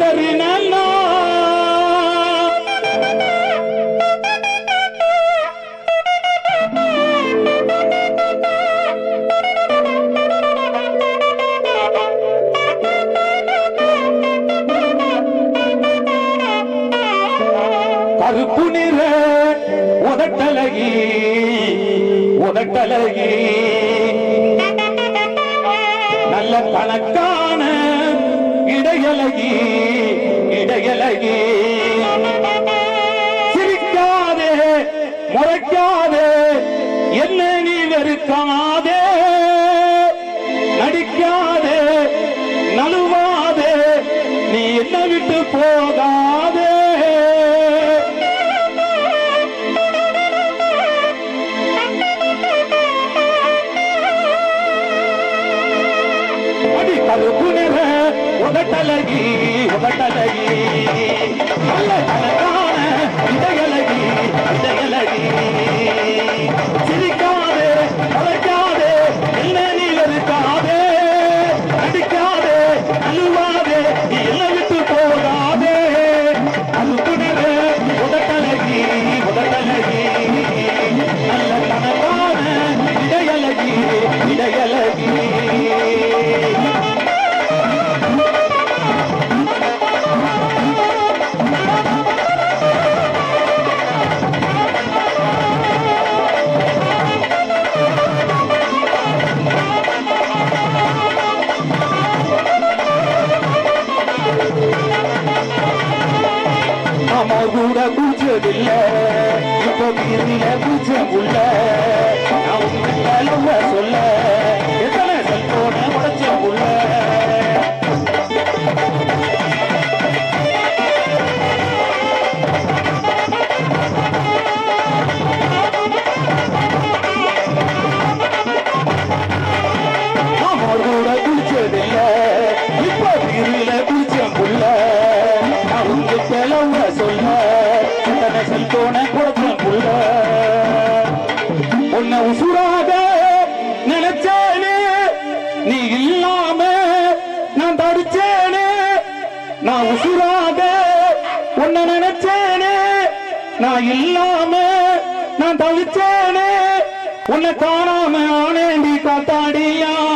ததறினா கருப்பு நிற உதட்டலகி உதட்டலகி. நல்ல கணக்கான இடையலகி இடையலகி சிரிக்காதே முறைக்காதே என்ன நீ வெறுக்காதே. நடிக்காதே நழுவாதே நீ என்ன விட்டு போகாதே. அடி கருப்பு நிற உதட்டலகி உதட்டலகி நல்ல கணக்கான இதயலகி இதயலகி நாம கூட பூச்சதில்ல இப்ப வீதியில பூச்சம் உள்ள நான் உங்களை சொல்ல. கிளம்ப சொல்ல. எத்தனை செல்போன உடைச்ச உள்ள உன்னை உசுராக நினைச்சேனே. நீ இல்லாம நான் தடிச்சேனே. நான் உசுராக உன்னை நினைச்சேனே. நான் இல்லாம நான் தவிச்சேனே. உன்னை காணாம ஆனேண்டி காத்தாடியா.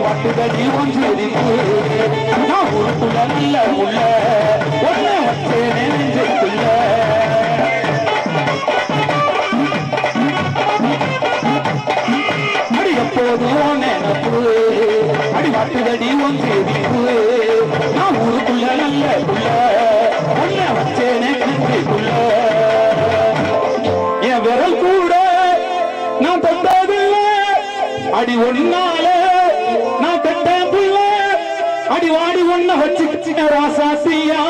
அடி வட்டுதடி ஒன்றிருப்பு நான் உருப்புல நல்ல உள்ள ஒன்ன வச்சேனே நெஞ்சுக்குள்ள அடி எப்போதும் நினப்பு அடி வட்டுதடி ஒன்றிருப்பு நான் ஊருக்குள்ள நல்ல புள்ள ஒன்ன வச்சேனே நெஞ்சுக்குள்ள என் விரல் கூட நான் தந்ததில்லை அடி ஒன்னா நான் கட்டேன் புள்ள. அடி வாடி ஒன்ன வச்சுக்கிச்சின ராசாத்தியா.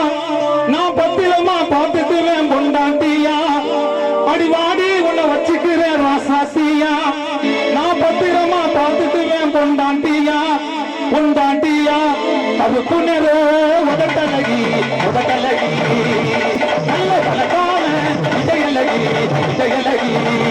நான் பத்திரமா பார்த்துக்குவேன் பொண்டாட்டியா. அடி வாடி உன்னை வச்சுக்கிறேன் ராசாத்தியா. நான் பத்திரமா பார்த்துக்குவேன் பொண்டாட்டியா. பொண்டாட்டியா அது புனரோ உதட்டலகி உதட்டலகி. நல்ல கலக்கான இடையலகி இடையலகி.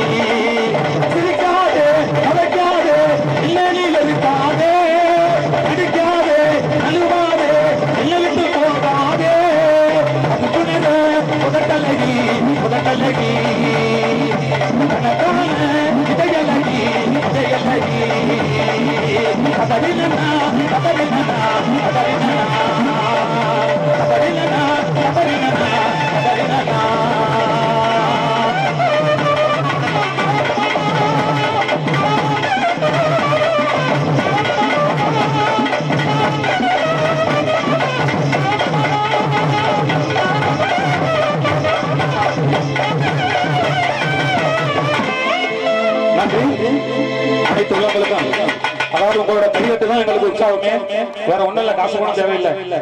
Ahí te lo voy a colocar. அதாவது உங்களோட கையெட்டு தான் எங்களுக்கு உற்சாகமே. வேற ஒண்ணும் இல்ல காசு கூட தேவையில்லை.